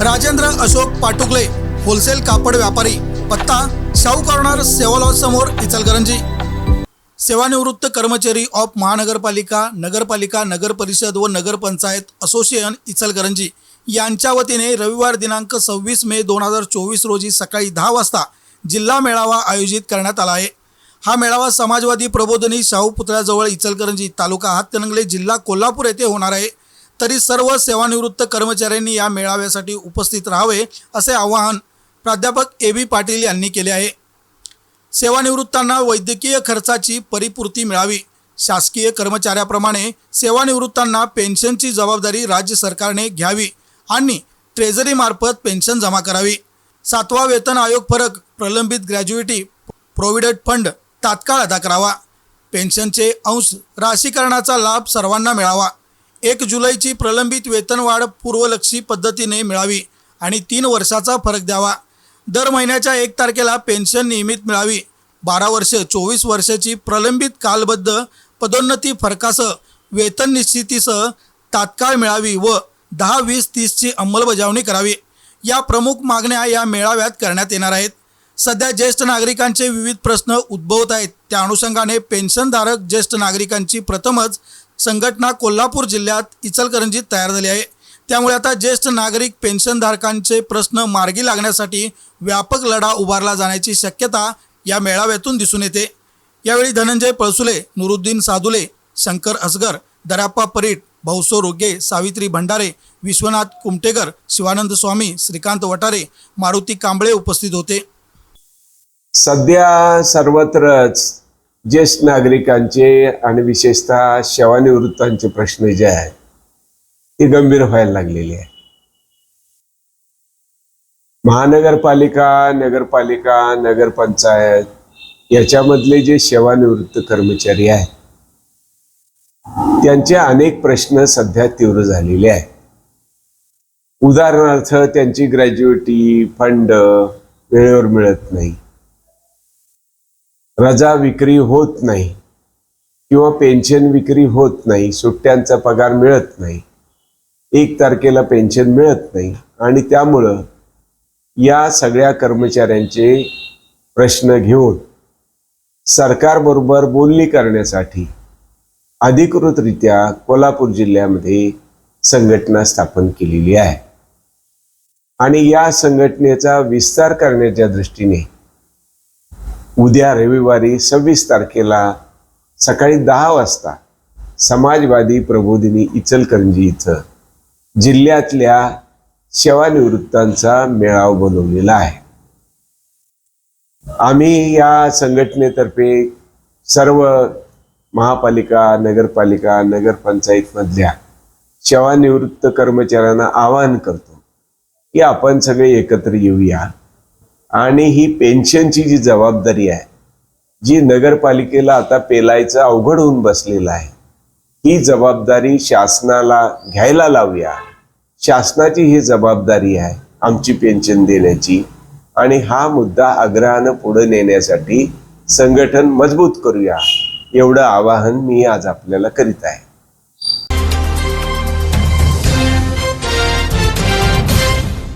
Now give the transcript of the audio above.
Rajendra Ashok Patukale wholesale कापड व्यापारी पत्ता शाहू कॉर्नर सेवा समोर इचलकरंजी. सेवानिवृत्त कर्मचारी ऑफ महानगरपालिका नगरपालिका नगर परिषद व नगरपंचायत असोसिएशन इचलकरंजी. यांच्या वतीने रविवार दिनांक सव्वीस मे दोन हजार चोवीस रोजी सकाळी दहा वाजता जिल्हा मेळावा आयोजित करण्यात आला आहे. हा मेळावा समाजवादी प्रबोधनी शाहू पुतळ्याजवळ इचलकरंजी तालुका हातकणंगले जिल्हा कोल्हापूर येथे होणार आहे. तरी सर्व सेवानिवृत्त कर्मचाऱ्यांनी या मेळाव्यासाठी उपस्थित राहावे असे आवाहन प्राध्यापक ए बी पाटील यांनी केले आहे. सेवानिवृत्तांना वैद्यकीय खर्चाची परिपूर्ती मिळावी. शासकीय कर्मचाऱ्याप्रमाणे सेवानिवृत्तांना पेन्शनची जबाबदारी राज्य सरकारने घ्यावी आणि ट्रेझरीमार्फत पेन्शन जमा करावी. सातवा वेतन आयोग फरक प्रलंबित ग्रॅज्युएटी प्रोव्हिडंट फंड तात्काळ अदा करावा. पेन्शनचे अंश राशीकरणाचा लाभ सर्वांना मिळावा. एक जुलैची प्रलंबित वेतनवाढ पूर्वलक्षी पद्धतीने मिळावी आणि तीन वर्षाचा फरक द्यावा. दर महिन्याच्या एक तारखेला पेन्शन नियमित मिळावी. बारा वर्ष चोवीस वर्षाची प्रलंबित कालबद्ध पदोन्नती फरकासह वेतन निश्चितीसह तात्काळ मिळावी व दहा वीस तीसची अंमलबजावणी करावी. या प्रमुख मागण्या या मेळाव्यात करण्यात येणार आहेत. सध्या ज्येष्ठ नागरिकांचे विविध प्रश्न उद्भवत आहेत. त्या अनुषंगाने पेन्शनधारक ज्येष्ठ नागरिकांची प्रथमच संघटना कोल्हापूर जिल्ह्यात इचलकरंजीत तयार झाली आहे. त्यामुळे आता ज्येष्ठ नागरिक पेन्शनधारकांचे प्रश्न मार्गी लागण्यासाठी व्यापक लढा उभारला जाण्याची शक्यता या मेळाव्यातून दिसून येते. यावेळी धनंजय पळसुले नुरुद्दीन सादुले शंकर असगर दराप्पा परीट भाऊसो रोगे सावित्री भंडारे विश्वनाथ कुमटेकर शिवानंद स्वामी श्रीकांत वटारे मारुती कांबळे उपस्थित होते. सध्या सर्वत्रच ज्येष्ठ नागरिकांचे आणि विशेषतः सेवानिवृत्तांचे प्रश्न जे आहेत ते गंभीर व्हायला लागलेले आहे महानगरपालिका नगरपालिका नगरपंचायत याच्यामधले जे सेवानिवृत्त कर्मचारी आहेत त्यांचे अनेक प्रश्न सध्या तीव्र झालेले आहेत. उदाहरणार्थ त्यांची ग्रॅज्युएटी फंड वेळेवर मिळत नाही. रजा विक्री होत नाही किंवा पेन्शन विक्री होत नाही सुट्ट्यांचा पगार मिळत नाही एक तारखेला पेन्शन मिळत नाही आणि त्यामुळं या सगळ्या कर्मचाऱ्यांचे प्रश्न घेऊन सरकारबरोबर बोलणी करण्यासाठी अधिकृतरित्या कोल्हापूर जिल्ह्यामध्ये संघटना स्थापन केलेली आहे. आणि या संघटनेचा विस्तार करण्याच्या दृष्टीने उद्या रविवारी सव्वीस तारखेला सकाळी दहा वाजता समाजवादी प्रबोधिनी इचलकरंजी इथं जिल्ह्यातल्या सेवानिवृत्तांचा मेळावा बनवलेला आहे. आम्ही या संघटनेतर्फे सर्व महापालिका नगरपालिका नगरपंचायतमधल्या सेवानिवृत्त कर्मचाऱ्यांना आवाहन करतो की आपण सगळे एकत्र येऊया. आणि ही पेन्शनची जी जबाबदारी आहे जी नगरपालिकेला आता पेलायचं अवघड होऊन बसलेलं आहे ही जबाबदारी शासनाला घ्यायला लावूया. शासनाची ही जबाबदारी आहे आमची पेन्शन देण्याची आणि हा मुद्दा आग्रहानं पुढे नेण्यासाठी संघटन मजबूत करूया एवढं आवाहन मी आज आपल्याला करीत आहे.